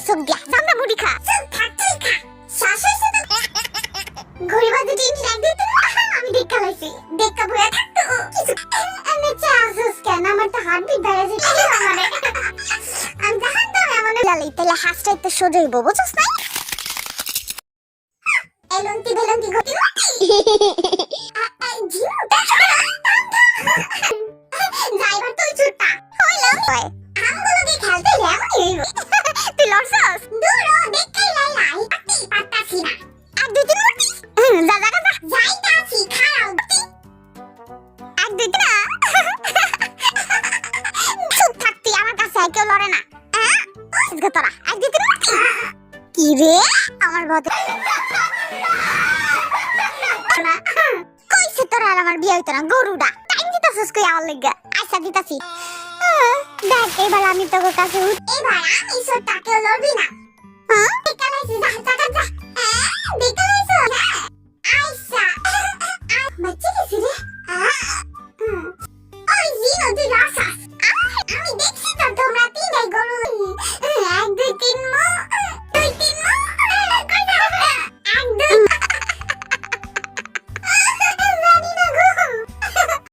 চোখ দিয়া। মুড়ি খা খা দুটি ল্যাগ দিতে আমি দেখা লাইছি দেখা বয়া থাকতো কিছু এমনি চা কেন? আমার বুঝছস না? এলন্তি বেলন্তি গতি জিও ড্রাইভার তুই চুট্টা হইলাম দিয়ে খেলতে আর আর আমার কাছে হ্যাঁ তোরা আর দুই তিন মূর্তি কি রে আমার আর গরুডা টাইম দিতাছিস আচ্ছা দিতাছি। দেখ এবার আমি তোর কাছে উঠ এবার আমি সব তাকে লড়বি না।